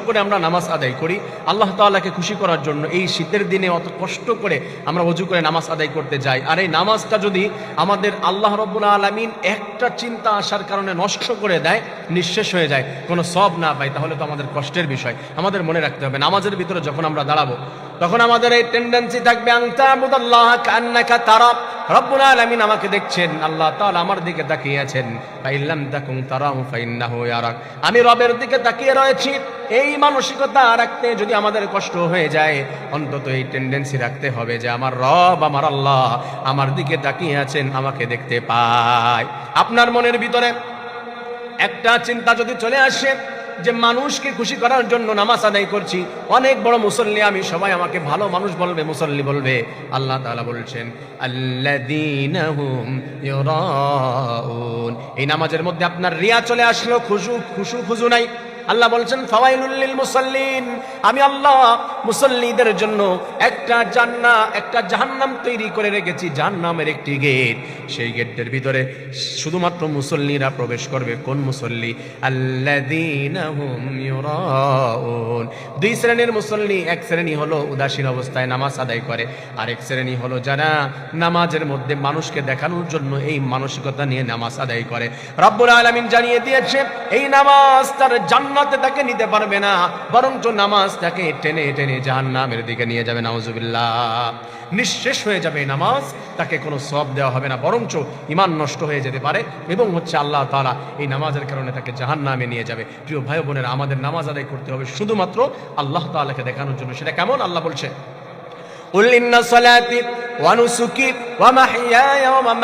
করে আমরা নামাজ আদায় করি। আল্লাহ তাআলাকে খুশি করার জন্য এই শীতের দিনে অত কষ্ট করে আমরা অজু করে নামাজ আদায় করতে যাই। আর এই নামাজটা যদি আমাদের আল্লাহ রব্বুল আলমিন একটা চিন্তা আসার কারণে নষ্ট করে দেয়, নিঃশেষ হয়ে যায়। কোনো সব না পাই, তাহলে তো আমাদের কষ্টের বিষয়। আমাদের মনে রাখতে হবে, নামাজের ভিতরে যখন আমরা দাঁড়াবো তখন আমাদের এই টেন্ডেন্সি থাকবে আংতা আবুদাল্লাহ কান্নাকা তারা। রব্বুল আলামিন আমাকে দেখছেন, আল্লাহ তাআলা আমার দিকে তাকিয়ে আছেন ফাইল্লাম তাকুম তারাহু, ফাইন্নাহু ইয়ারাক। আমি রবের দিকে তাকিয়ে রয়েছি। এই মানসিকতা রাখতে যদি আমাদের কষ্ট হয়ে যায়, অন্তত এই টেন্ডেন্সি রাখতে হবে যে আমার রব, আমার আল্লাহ আমার দিকে তাকিয়ে আছেন, আমাকে দেখতে পায়। আপনার মনের ভিতরে একটা চিন্তা যদি চলে আসে যে মানুষকে খুশি করার জন্য নামাজ আদায় করছি, অনেক বড় মুসল্লি আমি, সবাই আমাকে ভালো মানুষ বলবে, মুসল্লি বলবে। আল্লাহ তাআলা বলছেন এই নামাজের মধ্যে আপনার রিয়া চলে আসলো, খুশু খুশু, খুজু নাই। আল্লাহ বলছেন, ফাওয়াইলুল লিল মুসাল্লিন। আমি আল্লাহ মুসল্লিদের জন্য একটা জান্না, একটা জাহান্নাম তৈরি করে রেখেছি, জাহান্নামের একটি গেট। সেই গেটের ভিতরে শুধুমাত্র মুসল্লিরা প্রবেশ করবে। কোন মুসল্লি? আল্লাযীনা হুম দুই শ্রেণির মুসল্লি, এক শ্রেণি হলো উদাসীন অবস্থায় নামাজ আদায় করে, আরেক শ্রেণি হলো যারা নামাজের মধ্যে মানুষকে দেখানোর জন্য এই মানসিকতা নিয়ে নামাজ আদায় করে। রব্বুল আলামিন জানিয়ে দিয়েছে, এই নামাজ তার জান্নাতে তাকে নিতে পারবে না, বরঞ্চ নামাজ তাকে টেনে টেনে জাহান্নামের দিকে নিয়ে যাবে, নাউজুবিল্লাহ। নিঃশেষ হয়ে যাবে নামাজ, তাকে কোনো সব দেওয়া হবে না, বরঞ্চ ইমান নষ্ট হয়ে যেতে পারে এবং হচ্ছে আল্লাহ তালা এই নামাজের কারণে তাকে জাহান নামে নিয়ে যাবে। প্রিয় ভাই বোনেরা আমাদের নামাজ আদায় করতে হবে শুধুমাত্র আল্লাহ তালাকে দেখানোর জন্য। সেটা কেমন? আল্লাহ বলছে উল্লিন্না সলাতি ওয়ানুসুকি ওয়া মাহিয়ায়া ওয়া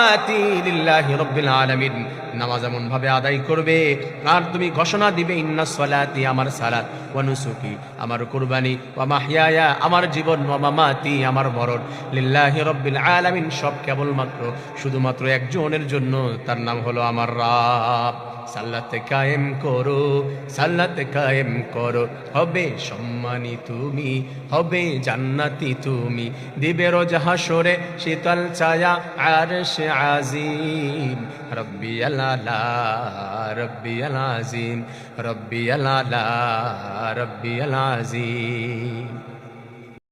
নামাজ এমন ভাবে আদায় করবে। আর তুমি ঘোষণা দিবে, ইন্না সলাতি আমার সালাত ওয়ানুসুকি আমার কুরবানি ওয়া মাহইয়ায়া, আমার জীবন ওয়া মামাতি, আমার মরণ। লিল্লাহি রাব্বিল আলামিন। সব কেবলমাত্র, শুধুমাত্র একজনের জন্য। তার নাম হলো আমার রাব। সাল্লাতে কায়েম করো, সাল্লাতে কায়েম করো। হবে সম্মানী তুমি, হবে জান্নাতি তুমি। দিবে রোজ হাসরে শীতল ছায়া আর সে আজিম। रब्बी अलाला रब्बी अलाजीम रब्बी अलाला रब्बी अलाजीम।